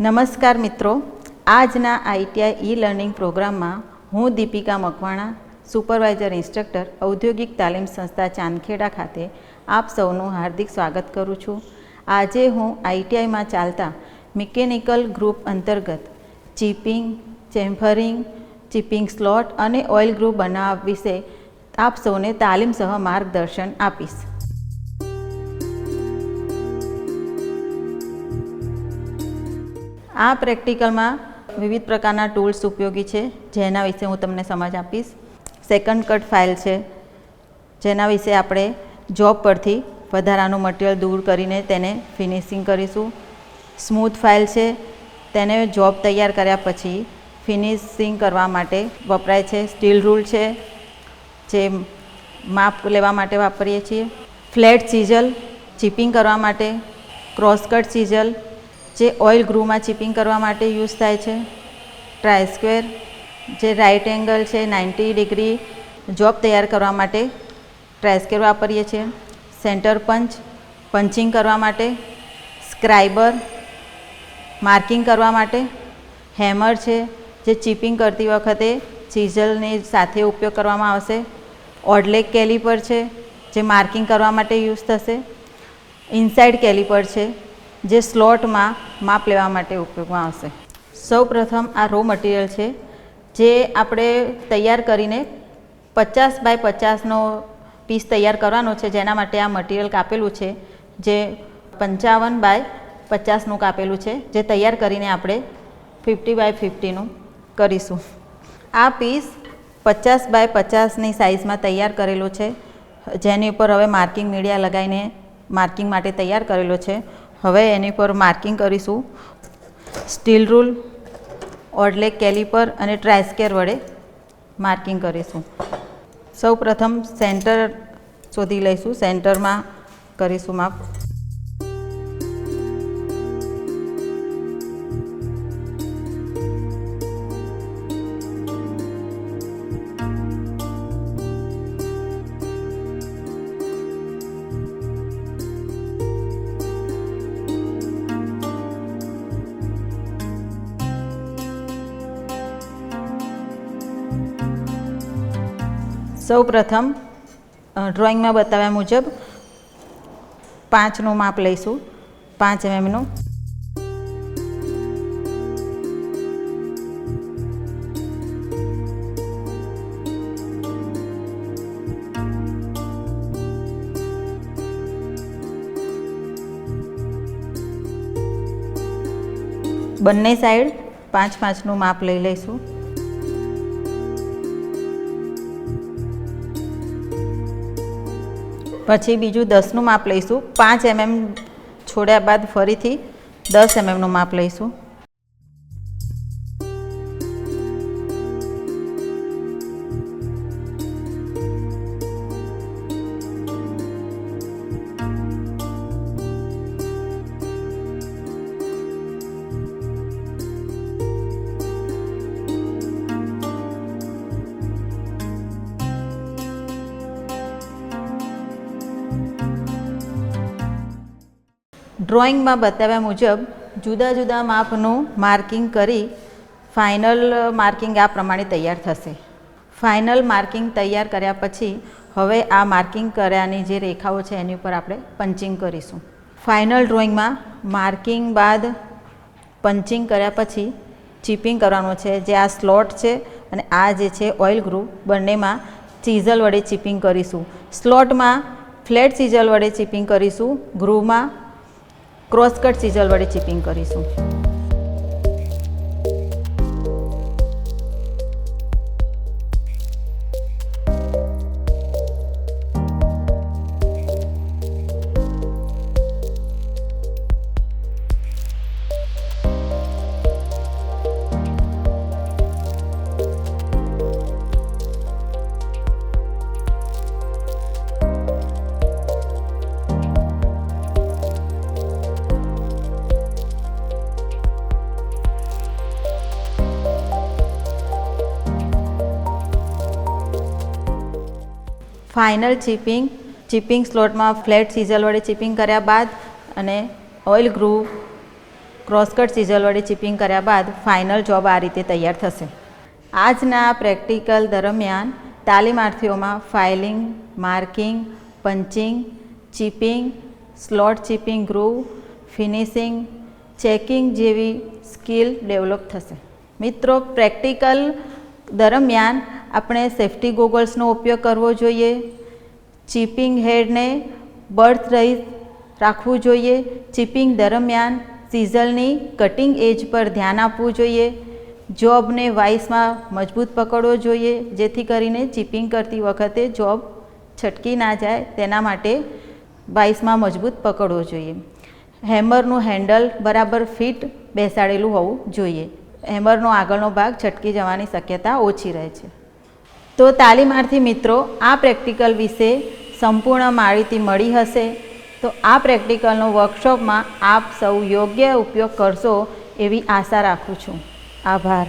નમસ્કાર મિત્રો, આજના આઈટીઆઈ ઈ લર્નિંગ પ્રોગ્રામમાં હું દીપિકા મકવાણા, સુપરવાઇઝર ઇન્સ્ટ્રક્ટર, ઔદ્યોગિક તાલીમ સંસ્થા ચાંદખેડા ખાતે આપ સૌનું હાર્દિક સ્વાગત કરું છું. આજે હું આઈટીઆઈમાં ચાલતા મિકેનિકલ ગ્રુપ અંતર્ગત ચીપિંગ, ચેમ્ફરિંગ, ચીપિંગ સ્લોટ અને ઓઇલ ગ્રુપ બનાવવા વિશે આપ સૌને તાલીમ સહ માર્ગદર્શન આપીશ. આ પ્રેક્ટિકલમાં વિવિધ પ્રકારના ટૂલ્સ ઉપયોગી છે, જેના વિશે હું તમને સમજ આપીશ. સેકન્ડ કટ ફાઇલ છે, જેના વિશે આપણે જોબ પરથી વધારાનું મટીરિયલ દૂર કરીને તેને ફિનિશિંગ કરીશું. સ્મૂથ ફાઇલ છે, તેને જોબ તૈયાર કર્યા પછી ફિનિશિંગ કરવા માટે વપરાય છે. સ્ટીલ રૂલ છે, જે માપ લેવા માટે વાપરીએ છીએ. ફ્લેટ સિઝલ ચીપિંગ કરવા માટે. ક્રોસકટ ચીઝલ જે ઓઇલ ગ્રુમાં ચીપિંગ કરવા માટે યુઝ થાય છે. ટ્રાય સ્ક્વેર જે રાઇટ એંગલ છે નાઇન્ટી ડિગ્રી જોબ તૈયાર કરવા માટે ટ્રાય સ્ક્વેર વાપરીએ છીએ. સેન્ટર પંચ પંચિંગ કરવા માટે સ્ક્રાઇબર માર્કિંગ કરવા માટે હેમર છે, જે ચિપિંગ કરતી વખતે ચીઝલની સાથે ઉપયોગ કરવામાં આવશે. ઓડલેક કેલિપર છે, જે માર્કિંગ કરવા માટે યુઝ થશે. ઇનસાઇડ કેલિપર છે જે સ્લોટમાં માપ લેવા માટે ઉપયોગમાં આવશે. સૌ પ્રથમ આ રો મટીરિયલ છે, જે આપણે તૈયાર કરીને પચાસ બાય પચાસનો પીસ તૈયાર કરવાનો છે, જેના માટે આ મટીરિયલ કાપેલું છે, જે પંચાવન બાય પચાસનું કાપેલું છે, જે તૈયાર કરીને આપણે ફિફ્ટી બાય ફિફ્ટીનું કરીશું. આ પીસ પચાસ બાય પચાસની સાઇઝમાં તૈયાર કરેલો છે, જેની ઉપર હવે માર્કિંગ મીડિયા લગાવીને માર્કિંગ માટે તૈયાર કરેલો છે. હવે એની પર માર્કિંગ કરીશું. સ્ટીલ રૂલ ઓડલેક કેલિપર અને ટ્રાયસ્કેર વડે માર્કિંગ કરીશું. સૌ પ્રથમ સેન્ટર શોધી લઈશું. સેન્ટરમાં કરીશું માપ. સૌ પ્રથમ ડ્રોઈંગમાં બતાવ્યા મુજબ પાંચનું માપ લઈશું. પાંચ એમએમનું બંને સાઈડ પાંચ પાંચનું માપ લઈ લઈશું. પછી બીજું દસનું માપ લઈશું. પાંચ એમએમ છોડ્યા બાદ ફરીથી દસ એમએમનું માપ લઈશું. ડ્રોઈંગમાં બતાવ્યા મુજબ જુદા જુદા માપનું માર્કિંગ કરી ફાઇનલ માર્કિંગ આ પ્રમાણે તૈયાર થશે. ફાઇનલ માર્કિંગ તૈયાર કર્યા પછી હવે આ માર્કિંગ કર્યાની જે રેખાઓ છે એની ઉપર આપણે પંચિંગ કરીશું. ફાઇનલ ડ્રોઈંગમાં માર્કિંગ બાદ પંચિંગ કર્યા પછી ચીપિંગ કરવાનું છે. જે આ સ્લોટ છે અને આ જે છે ઓઇલ ગ્રુપ, બંનેમાં ચીઝલ વડે ચીપિંગ કરીશું. સ્લોટમાં ફ્લેટ ચીઝલ વડે ચીપિંગ કરીશું. ગ્રુવમાં ક્રોસકટ સિઝલ વડે ચીપિંગ કરીશું. ફાઇનલ ચીપિંગ ચીપિંગ સ્લોટમાં ફ્લેટ સિઝલ વડે ચીપિંગ કર્યા બાદ અને ઓઇલ ગ્રુવ ક્રોસકટ સિઝલ વડે ચિપિંગ કર્યા બાદ ફાઇનલ જોબ આ રીતે તૈયાર થશે. આજના પ્રેક્ટિકલ દરમિયાન તાલીમાર્થીઓમાં filing, marking, punching, chipping, slot chipping groove, finishing, checking જેવી સ્કિલ ડેવલપ થશે. મિત્રો, પ્રેક્ટિકલ દરમિયાન આપણે સેફ્ટી ગોગલ્સનો ઉપયોગ કરવો જોઈએ, ચીપિંગ હેડને બર્થ રહી રાખવું જોઈએ, ચિપિંગ દરમિયાન સિઝલની કટિંગ એજ પર ધ્યાન આપવું જોઈએ, જોબને વાઇસમાં મજબૂત પકડવો જોઈએ, જેથી કરીને ચીપિંગ કરતી વખતે જોબ છટકી ના જાય, તેના માટે વાઇસમાં મજબૂત પકડવો જોઈએ. હેમરનું હેન્ડલ બરાબર ફિટ બેસાડેલું હોવું જોઈએ. હેમરનો આગળનો ભાગ છટકી જવાની શક્યતા ઓછી રહે છે. તો તાલીમાર્થી મિત્રો, આ પ્રેક્ટિકલ વિશે સંપૂર્ણ માહિતી મળી હશે. તો આ પ્રેક્ટિકલનો વર્કશોપમાં આપ સૌ યોગ્ય ઉપયોગ કરશો એવી આશા રાખું છું. આભાર.